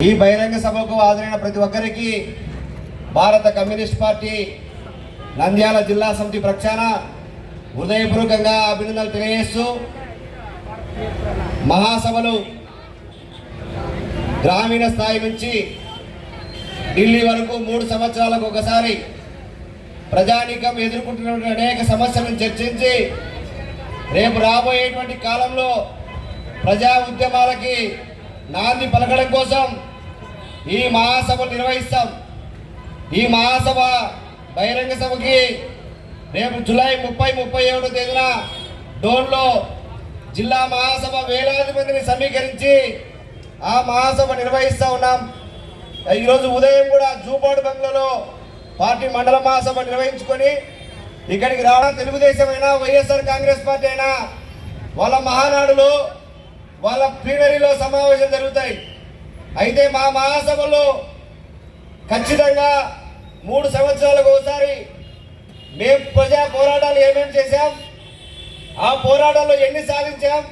ఈ బహిరంగ సభకు హాజరైన ప్రతి ఒక్కరికి భారత కమ్యూనిస్ట్ పార్టీ నంద్యాల జిల్లా సమితి ప్రక్షాళన హృదయపూర్వకంగా అభినందనలు తెలియజేస్తూ మహాసభలు గ్రామీణ స్థాయి నుంచి ఢిల్లీ వరకు మూడు సంవత్సరాలకు ఒకసారి ప్రజానీకం ఎదుర్కొంటున్నటువంటి అనేక సమస్యలను చర్చించి రేపు రాబోయేటువంటి కాలంలో ప్రజా ఉద్యమాలకి నాంది పలకడం కోసం ఈ మహాసభ నిర్వహిస్తాం. ఈ మహాసభ బహిరంగ సభకి రేపు జూలై ముప్పై ముప్పై ఏడో తేదీన డోన్లో జిల్లా మహాసభ వేలాది మందిని సమీకరించి ఆ మహాసభ నిర్వహిస్తూ ఉన్నాం. ఈరోజు ఉదయం కూడా జూపాడు బంగ్లాలో పార్టీ మండల మహాసభ నిర్వహించుకొని ఇక్కడికి రావడం తెలుగుదేశం అయినా వైఎస్ఆర్ కాంగ్రెస్ పార్టీ అయినా వాళ్ళ మహానాడులో వాళ్ళ ప్లీనరీలో సమావేశం జరుగుతాయి. అయితే మా మహాసభలో ఖచ్చితంగా మూడు సంవత్సరాలకు ఒకసారి మేము ప్రజా పోరాటాలు ఏమేమి చేశాం ఆ పోరాటాల్లో ఎన్ని సాధించాం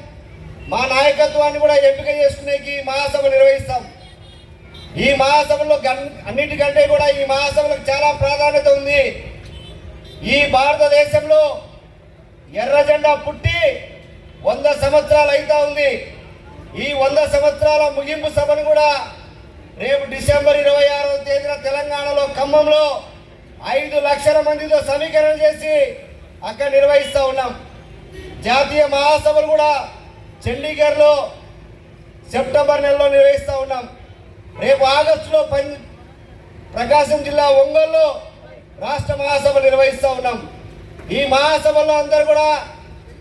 మా నాయకత్వాన్ని కూడా ఎంపిక చేసుకునేకి మహాసభ నిర్వహిస్తాం. ఈ మహాసభలో గన్- అన్నిటికంటే కూడా ఈ మహాసభలకు చాలా ప్రాధాన్యత ఉంది. ఈ భారతదేశంలో ఎర్ర జెండా పుట్టి వంద సంవత్సరాలు అవుతా ఉంది. ఈ వంద సంవత్సరాల ముగింపు సభను కూడా రేపు డిసెంబర్ ఇరవై ఆరవ తేదీన తెలంగాణలో ఖమ్మంలో ఐదు లక్షల మందితో సమీకరణ చేసి అక్కడ నిర్వహిస్తూ ఉన్నాం. జాతీయ మహాసభలు కూడా చండీగఢ్లో సెప్టెంబర్ నెలలో నిర్వహిస్తూ ఉన్నాం. రేపు ఆగస్టులో పం ప్రకాశం జిల్లా ఒంగోలులో రాష్ట్ర మహాసభ నిర్వహిస్తూ ఉన్నాం. ఈ మహాసభలో అందరూ కూడా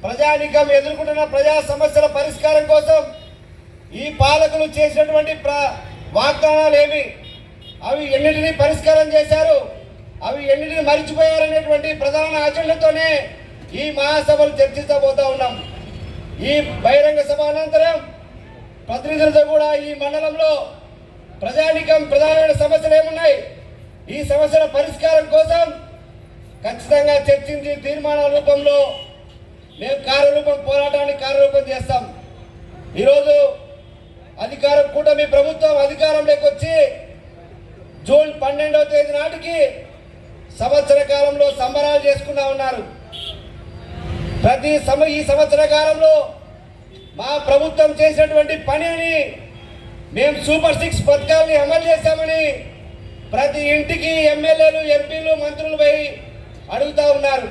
ప్రజానికం ఎదుర్కొంటున్న ప్రజా సమస్యల పరిష్కారం కోసం ఈ పాలకులు చేసినటువంటి ప్ర వాగ్దానాలు ఏమి అవి ఎన్నిటిని పరిష్కారం చేశారు? అవి ఎన్నిటిని మరిచిపోయారనేటువంటి ప్రధాన అజెండాతోనే ఈ మహాసభలు చర్చించబోతా ఉన్నాం. ఈ బహిరంగ సభ అనంతరం ప్రతినిధులతో కూడా ఈ మండలంలో ప్రజానికం ప్రధానమైన సమస్యలు ఏమున్నాయి? ఈ సమస్యల పరిష్కారం కోసం ఖచ్చితంగా చర్చించి తీర్మానాల రూపంలో మేము కార్యరూపం పోరాటాన్ని కార్యరూపం చేస్తాం. ఈరోజు అధికారం కూటమి ప్రభుత్వం అధికారంలోకి వచ్చి జూన్ పన్నెండవ తేదీ నాటికి సంవత్సర కాలంలో సంబరాలు చేసుకుంటా ఉన్నారు. ప్రతి సమ ఈ సంవత్సర కాలంలో మా ప్రభుత్వం చేసినటువంటి పనిని మేము సూపర్ సిక్స్ పథకాలని అమలు చేశామని ప్రతి ఇంటికి ఎమ్మెల్యేలు ఎంపీలు మంత్రులు పోయి అడుగుతా ఉన్నారు.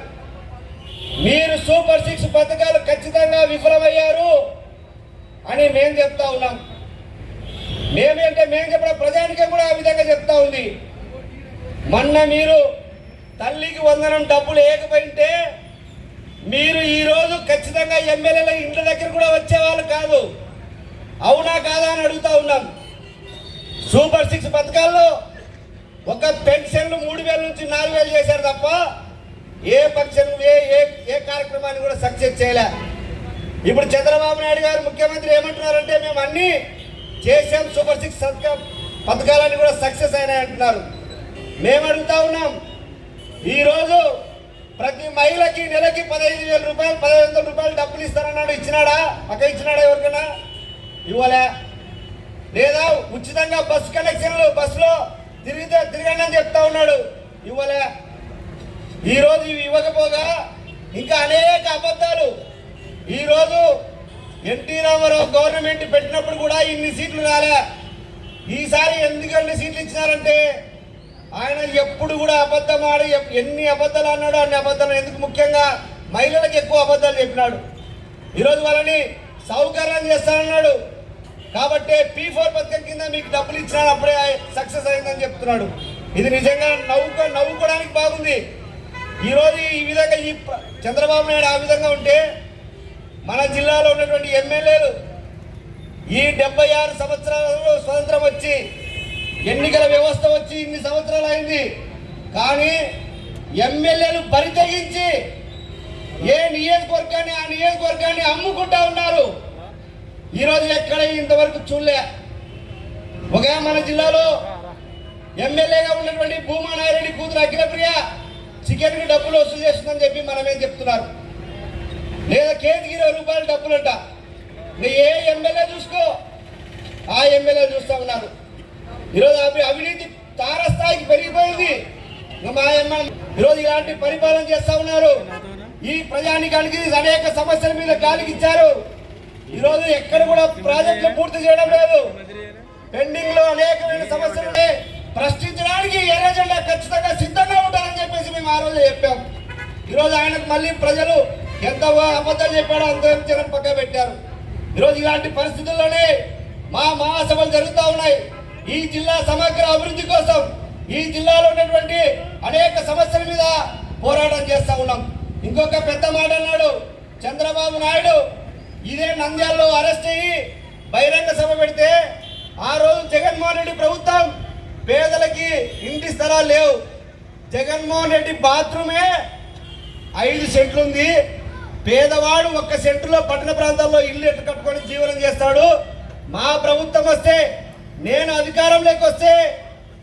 మీరు సూపర్ సిక్స్ పథకాలు ఖచ్చితంగా విఫలమయ్యారు అని మేము చెప్తా ఉన్నాం. మేమేంటే మేము చెప్పడం ప్రజానికే కూడా ఆ విధంగా చెప్తా ఉంది. మొన్న మీరు తల్లికి వందనం డబ్బులు లేకపోయింటే మీరు ఈరోజు ఖచ్చితంగా ఎమ్మెల్యేల ఇంటి దగ్గర కూడా వచ్చేవాళ్ళు కాదు. అవునా కాదా అని అడుగుతా ఉన్నాం. సూపర్ సిక్స్ పథకాల్లో ఒక పెన్షన్లు మూడు వేల నుంచి నాలుగు వేలు చేశారు తప్ప ఏ పెన్షన్ ఏ ఏ ఏ కార్యక్రమాన్ని కూడా సక్సెస్ చేయలే. ఇప్పుడు చంద్రబాబు నాయుడు గారు ముఖ్యమంత్రి ఏమంటున్నారంటే మేము అన్నీ చేసాం సూపర్ సిక్స్ పథకం పథకాలన్నీ కూడా సక్సెస్ అయినాయి అంటున్నారు మేము అడుగుతా ఉన్నాం ఈరోజు ప్రతి మహిళకి నెలకి పదహైదు వేల రూపాయలు పదహైదు వందల రూపాయలు డబ్బులు ఇస్తానన్నాడు. ఇచ్చినాడా? అక్క ఇచ్చినాడా ఎవరికైనా ఇవ్వలే. లేదా ఉచితంగా బస్సు కనెక్షన్లు బస్సులో తిరిగితే తిరగండి అని చెప్తా ఉన్నాడు. ఇవ్వలే. ఈరోజు ఇవి ఇవ్వకపోగా ఇంకా అనేక అబద్ధాలు. ఈరోజు ఎన్టీ రామారావు గవర్నమెంట్ పెట్టినప్పుడు కూడా ఇన్ని సీట్లు రాలే. ఈసారి ఎందుకన్ని సీట్లు ఇచ్చినారంటే ఆయన ఎప్పుడు కూడా అబద్ధం ఆడి ఎన్ని అబద్ధాలు అన్నాడో అన్ని అబద్ధాలు ఎందుకు ముఖ్యంగా మహిళలకు ఎక్కువ అబద్ధాలు చెప్పినాడు. ఈరోజు వాళ్ళని సౌకర్యం చేస్తానన్నాడు. కాబట్టి పీ ఫోర్ పథకం కింద మీకు డబ్బులు ఇచ్చినాడు అప్పుడే సక్సెస్ అయిందని చెప్తున్నాడు. ఇది నిజంగా నవ్వుకో నవ్వుకోవడానికి బాగుంది. ఈరోజు ఈ విధంగా ఈ చంద్రబాబు నాయుడు ఆ విధంగా ఉంటే మన జిల్లాలో ఉన్నటువంటి ఎమ్మెల్యేలు ఈ డెబ్బై ఆరు సంవత్సరాలలో స్వతంత్రం వచ్చి ఎన్నికల వ్యవస్థ వచ్చి ఇన్ని సంవత్సరాలు అయింది. కానీ ఎమ్మెల్యేలు బరి తెగించి ఏ నియోజకవర్గాన్ని ఆ నియోజకవర్గాన్ని అమ్ముకుంటా ఉన్నారు. ఈరోజు ఎక్కడ ఇంతవరకు చూడలే. ఒక మన జిల్లాలో ఎమ్మెల్యేగా ఉన్నటువంటి భూమా నాయరెడ్డి కూతురు అఖిలప్రియ చికెన్కి డబ్బులు వసూలు చేస్తుందని చెప్పి మనమేం చెప్తున్నారు. లేదా కేజీకి ఇరవై రూపాయలు డబ్బులంట. నీ ఏ ఎమ్మెల్యే చూసుకో? ఆ ఎమ్మెల్యే చూస్తా ఉన్నారు. ఈరోజు అవి అవినీతి తారస్థాయికి పెరిగిపోయింది. మా అమ్మ ఈరోజు ఇలాంటి పరిపాలన చేస్తా ఉన్నారు. ఈ ప్రజానికానికి అనేక సమస్యల మీద గాలికి ఇచ్చారు ఈరోజు ఎక్కడ కూడా ప్రాజెక్టులు పూర్తి చేయడం లేదు. పెండింగ్లో అనేకమైన సమస్యలు ప్రశ్నించడానికి ఎర్రజెండా ఖచ్చితంగా సిద్ధంగా ఉంటారని చెప్పేసి మేము ఆ రోజు చెప్పాం. ఈరోజు ఆయనకు మళ్ళీ ప్రజలు ఎంత అబద్ధం చెప్పాడో అంత జనం పక్క పెట్టారు. ఈరోజు ఇలాంటి పరిస్థితుల్లోనే మా మహాసభలు జరుగుతూ ఉన్నాయి. ఈ జిల్లా సమగ్ర అభివృద్ధి కోసం ఈ జిల్లాలో ఉన్నటువంటి అనేక సమస్యల మీద పోరాటం చేస్తూ ఉన్నాం. ఇంకొక పెద్ద మాట అన్నాడు చంద్రబాబు నాయుడు. ఇదే నంద్యాలలో అరెస్ట్ అయ్యి బహిరంగ సభ పెడితే ఆ రోజు జగన్మోహన్ రెడ్డి ప్రభుత్వం పేదలకి ఇంటి స్థలాలు లేవు. జగన్మోహన్ రెడ్డి బాత్రూమే ఐదు సెంట్లు ఉంది. పేదవాడు ఒక్క సెంటులో పట్టణ ప్రాంతాల్లో ఇల్లు ఎట్టు కట్టుకొని జీవనం చేస్తాడు? మా ప్రభుత్వం వస్తే నేను అధికారంలోకి వస్తే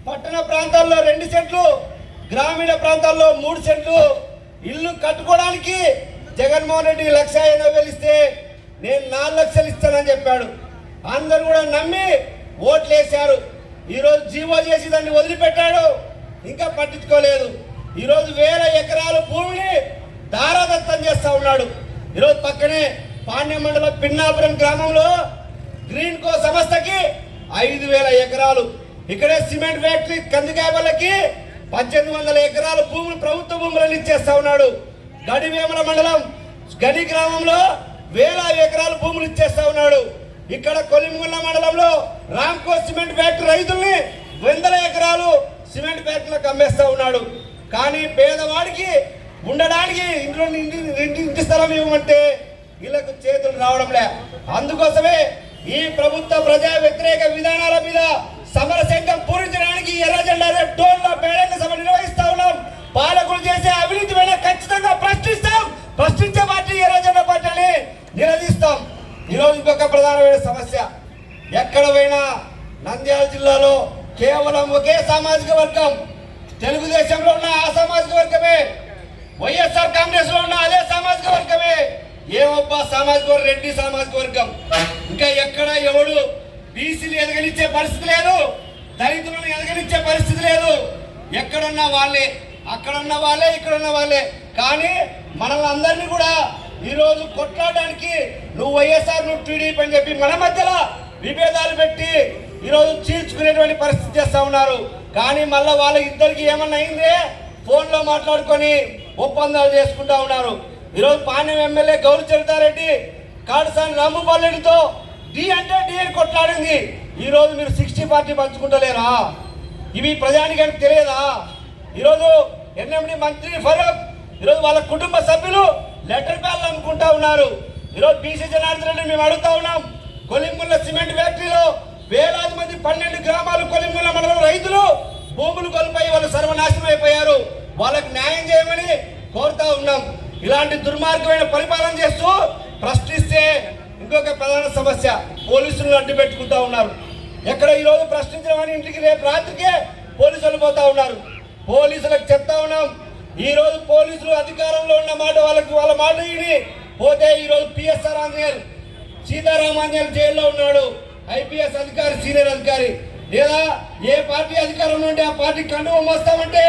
పట్టణ ప్రాంతాల్లో రెండు సెంట్లు గ్రామీణ ప్రాంతాల్లో మూడు సెంట్లు. ఇల్లు కట్టుకోవడానికి జగన్మోహన్ రెడ్డి లక్ష ఎనభై వేలు ఇస్తే నేను నాలుగు లక్షలు ఇస్తానని చెప్పాడు. అందరూ కూడా నమ్మి ఓట్లు వేశారు ఈరోజు జీవో చేసి దాన్ని వదిలిపెట్టాడు. ఇంకా పట్టించుకోలేదు. ఈరోజు వేల ఎకరాల భూమిని దారాదత్తం చేస్తా ఉన్నాడు. ఈరోజు పక్కనే పాండ్య మండలం పిన్నాపురం గ్రామంలో గ్రీన్ కో సంస్థకి ఐదు వేల ఎకరాలు. ఇక్కడే సిమెంట్ ఫ్యాక్టరీ కందికాయ పద్దెనిమిది వందల ఎకరాలు భూములు ప్రభుత్వ భూములను ఇచ్చేస్తా ఉన్నాడు. గడివేమల మండలం గడి గ్రామంలో వేల ఎకరాలు భూములు ఇచ్చేస్తా ఉన్నాడు. ఇక్కడ కొలిముల మండలంలో రామ్కో సిమెంట్ ఫ్యాక్టరీ రైతుల్ని వందల ఎకరాలు సిమెంట్ ఫ్యాక్టరీలకు అమ్మేస్తా ఉన్నాడు. కానీ పేదవాడికి ఉండడానికి ఇంట్లో ఇంటి ఇంటి స్థలం ఇవ్వమంటే వీళ్ళకు చేతులు రావడం లే అందుకోసమే ఈ ప్రభుత్వ ప్రజా వ్యతిరేక విధానాల మీద సమర సంఘం పూరించడానికి ఎర్ర జెండా రేపు టోల్లో బేడంగ సభ నిర్వహిస్తా ఉన్నాం. పాలకులు చేసే అవినీతి మీద ఖచ్చితంగా ప్రశ్నిస్తాం. ప్రశ్నించే పార్టీ ఎర్ర జెండా పార్టీ నిలదీస్తాం. ఈరోజు ఇంకొక ప్రధానమైన సమస్య. ఎక్కడ పోయినా నంద్యాల జిల్లాలో కేవలం ఒకే సామాజిక వర్గం. తెలుగుదేశంలో ఉన్న ఆ సామాజిక వర్గమే వైఎస్ఆర్ కాంగ్రెస్లో ఉన్న అదే సామాజిక వర్గమే ఏమబ్బా సామాజిక వర్గం రెడ్డి సామాజిక వర్గం ఇంకా ఎక్కడ ఎవడు బీసీలు ఎదగనిచ్చే పరిస్థితి లేదు దళితులను ఎదగనిచ్చే పరిస్థితి లేదు. ఎక్కడున్నా వాళ్ళే? అక్కడున్న వాళ్ళే ఇక్కడున్న వాళ్ళే. కానీ మనల్ని అందరినీ కూడా ఈరోజు కొట్లాడడానికి నువ్వు వైఎస్ఆర్ నువ్వు టీడీపీ అని చెప్పి మన మధ్యలో విభేదాలు పెట్టి ఈరోజు చీల్చుకునేటువంటి పరిస్థితి చేస్తా ఉన్నారు. కానీ మళ్ళీ వాళ్ళ ఇద్దరికి ఏమన్నా అయిందే? ఫోన్లో మాట్లాడుకొని ఒప్పందాలు చేసుకుంటా ఉన్నారు. ఈరోజు పాణ్యం ఎమ్మెల్యే గౌరీ చరితారెడ్డి కాడసాని రాంభూపాల్ డి అంటే డిఎన్ అని కొట్లాడింది. ఈరోజు మీరు సిక్స్టీ పార్టీ పంచుకుంటలేరా? ఇవి ప్రజానికానికి తెలియదా? ఈరోజు ఎన్ఎండి మంత్రి ఫరూక్ ఈరోజు వాళ్ళ కుటుంబ సభ్యులు లెటర్ ప్యాడ్లు అమ్ముకుంటా ఉన్నారు. ఈరోజు బీసీ జనార్దన్ రెడ్డి మేము అడుగుతా ఉన్నాం. కొలింగుల సిమెంట్ ఫ్యాక్టరీలో వేలాది మంది పన్నెండు గ్రామాలు కొలింగుల మండలం రైతులు భూములు కోల్పోయి వాళ్ళు సర్వనాశనం అయిపోయారు. వాళ్ళకి న్యాయం చేయమని కోరుతా ఉన్నాం. ఇలాంటి దుర్మార్గమైన పరిపాలన చేస్తూ ప్రశ్నిస్తే ఇంకొక ప్రధాన సమస్య పోలీసులను అడ్డు పెట్టుకుంటా ఉన్నారు. ఎక్కడ ఈరోజు రోజు ప్రశ్నించడం ఇంటికి రేపు రాత్రికే పోలీసులు పోతా ఉన్నారు. పోలీసులకు చెప్తా ఉన్నాం ఈరోజు పోలీసులు అధికారంలో ఉన్న మాట వాళ్ళకి వాళ్ళ మాట విని పోతే ఈరోజు పిఎస్ఆర్ ఆంజనేయులు సీతారామాంజనేయులు జైల్లో ఉన్నాడు. ఐపీఎస్ అధికారి సీనియర్ అధికారి. లేదా ఏ పార్టీ అధికారంలో ఉంటే ఆ పార్టీ కండువ మోస్తామంటే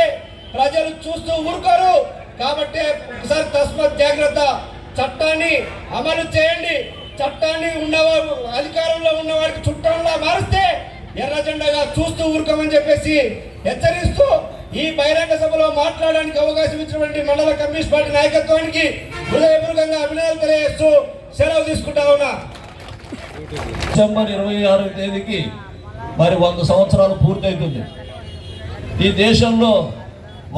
ప్రజలు చూస్తూ ఊరుకోరు. కాబట్టి ఒకసారి తస్మత్ జాగ్రత్త. చట్టాన్ని అమలు చేయండి. చట్టాన్ని ఉన్నవారు అధికారంలో ఉన్న వారికి చుట్టంలా మారిస్తే ఎర్ర జెండాగా చూస్తూ ఊరుకోమని చెప్పేసి హెచ్చరిస్తూ ఈ బహిరంగ సభలో మాట్లాడడానికి అవకాశం ఇచ్చినటువంటి మండల కమ్యూనిస్ట్ పార్టీ నాయకత్వానికి హృదయపూర్వకంగా అభినందనలు తెలియజేస్తూ సెలవు తీసుకుంటా ఉన్నా. డిసెంబర్ ఇరవై ఆరో తేదీకి మరి వంద సంవత్సరాలు పూర్తవుతుంది ఈ దేశంలో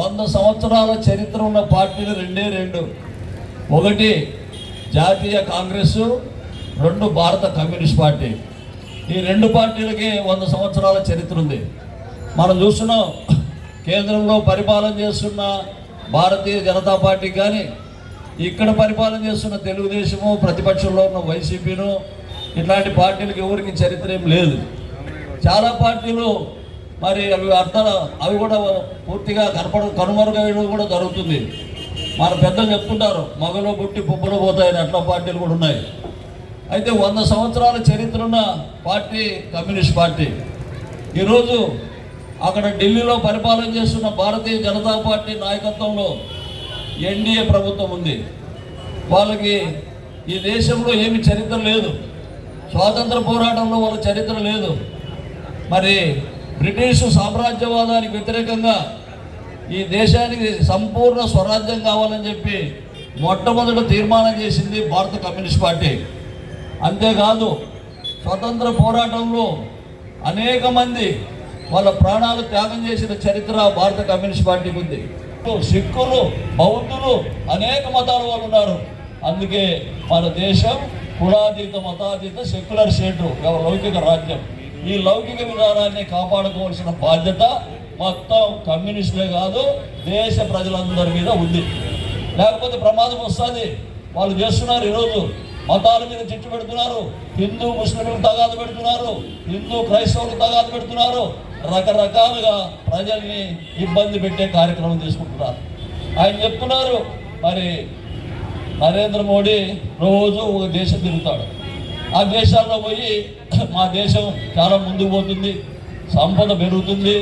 వంద సంవత్సరాల చరిత్ర ఉన్న పార్టీలు రెండే రెండు. ఒకటి జాతీయ కాంగ్రెస్ రెండు భారత కమ్యూనిస్ట్ పార్టీ. ఈ రెండు పార్టీలకి వంద సంవత్సరాల చరిత్ర ఉంది. మనం చూస్తున్నాం కేంద్రంలో పరిపాలన చేస్తున్న భారతీయ జనతా పార్టీ కానీ ఇక్కడ పరిపాలన చేస్తున్న తెలుగుదేశము ప్రతిపక్షంలో ఉన్న వైసీపీను ఇట్లాంటి పార్టీలకు ఎవరికి చరిత్ర ఏం లేదు. చాలా పార్టీలు మరి అవి అర్థాలు అవి కూడా పూర్తిగా కనపడ కనుమరుగైన కూడా జరుగుతుంది. మన పెద్దలు చెప్తుంటారు మగలో పుట్టి పువ్వులో పోతాయని అట్లా పార్టీలు కూడా ఉన్నాయి. అయితే వంద సంవత్సరాల చరిత్ర ఉన్న పార్టీ కమ్యూనిస్ట్ పార్టీ. ఈరోజు అక్కడ ఢిల్లీలో పరిపాలన చేస్తున్న భారతీయ జనతా పార్టీ నాయకత్వంలో ఎన్డీఏ ప్రభుత్వం ఉంది. వాళ్ళకి ఈ దేశంలో ఏమి చరిత్ర లేదు. స్వాతంత్ర పోరాటంలో వాళ్ళ చరిత్ర లేదు. మరి బ్రిటిష్ సామ్రాజ్యవాదానికి వ్యతిరేకంగా ఈ దేశానికి సంపూర్ణ స్వరాజ్యం కావాలని చెప్పి మొట్టమొదట తీర్మానం చేసింది భారత కమ్యూనిస్ట్ పార్టీ. అంతేకాదు స్వతంత్ర పోరాటంలో అనేక మంది వాళ్ళ ప్రాణాలు త్యాగం చేసిన చరిత్ర భారత కమ్యూనిస్ట్ పార్టీకి ఉంది. సిక్కులు బౌద్ధులు అనేక మతాల వాళ్ళు ఉన్నారు. అందుకే మన దేశం కులాతీత మతాతీత సెక్యులర్ స్టేటు లౌకిక రాజ్యం. ఈ లౌకిక విధానాన్ని కాపాడుకోవాల్సిన బాధ్యత మొత్తం కమ్యూనిస్టులే కాదు దేశ ప్రజలందరి మీద ఉంది. లేకపోతే ప్రమాదం వస్తుంది. వాళ్ళు చేస్తున్నారు ఈరోజు. మతాల మీద చిట్టు పెడుతున్నారు. హిందూ ముస్లింలకు తగాదు పెడుతున్నారు. హిందూ క్రైస్తవులకు తగాదు పెడుతున్నారు. రకరకాలుగా ప్రజల్ని ఇబ్బంది పెట్టే కార్యక్రమం తీసుకుంటున్నారు ఆయన చెప్తున్నారు మరి నరేంద్ర మోడీ రోజు ఒక దేశం తిరుగుతాడు. ఆ దేశాల్లో పోయి మా దేశం చాలా ముందుకు పోతుంది. సంపద పెరుగుతుంది.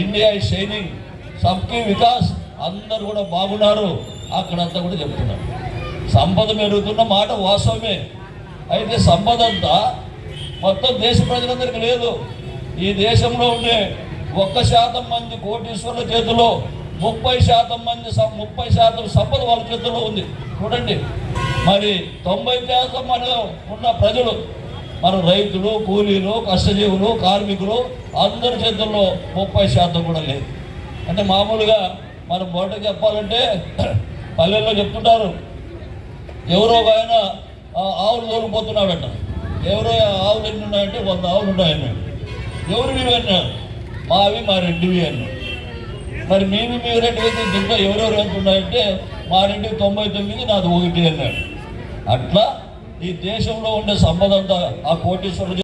ఇండియా ఈ షైనింగ్ సబ్కి వికాస్. అందరూ కూడా బాగున్నారు. అక్కడంతా కూడా చెప్తున్నారు. సంపద పెరుగుతున్న మాట వాస్తవమే. అయితే సంపద అంతా మొత్తం దేశ ప్రజలందరికీ లేదు. ఈ దేశంలో ఉండే ఒక్క శాతం మంది కోటీశ్వరుల చేతిలో ముప్పై శాతం మంది ముప్పై శాతం సంపద వాళ్ళ చేతిలో ఉంది. చూడండి. మరి తొంభై శాతం మన ఉన్న ప్రజలు మన రైతులు కూలీలు కష్టజీవులు కార్మికులు అందరి చేతుల్లో ముప్పై శాతం కూడా లేదు. అంటే మామూలుగా మనం బయట చెప్పాలంటే పల్లెల్లో చెప్తుంటారు ఎవరో ఒక ఆయన ఆవులు తోలిపోతున్నాడట ఎవరో ఆవులు ఎన్ని ఉన్నాయంటే వంద ఆవులు ఉన్నాయన్నాడు ఎవరు మీవి అన్నారు? మావి మా రెండువి అన్నాడు మరి మీవి మీ రెడ్డి అయితే దీంట్లో ఎవరెవరు ఎంత ఉన్నాయంటే మా రెండు తొంభై తొమ్మిది నాది ఒకటి అన్నాడు. అట్లా ఈ దేశంలో ఉండే సంపద అంతా ఆ కోటీశ్వరుడు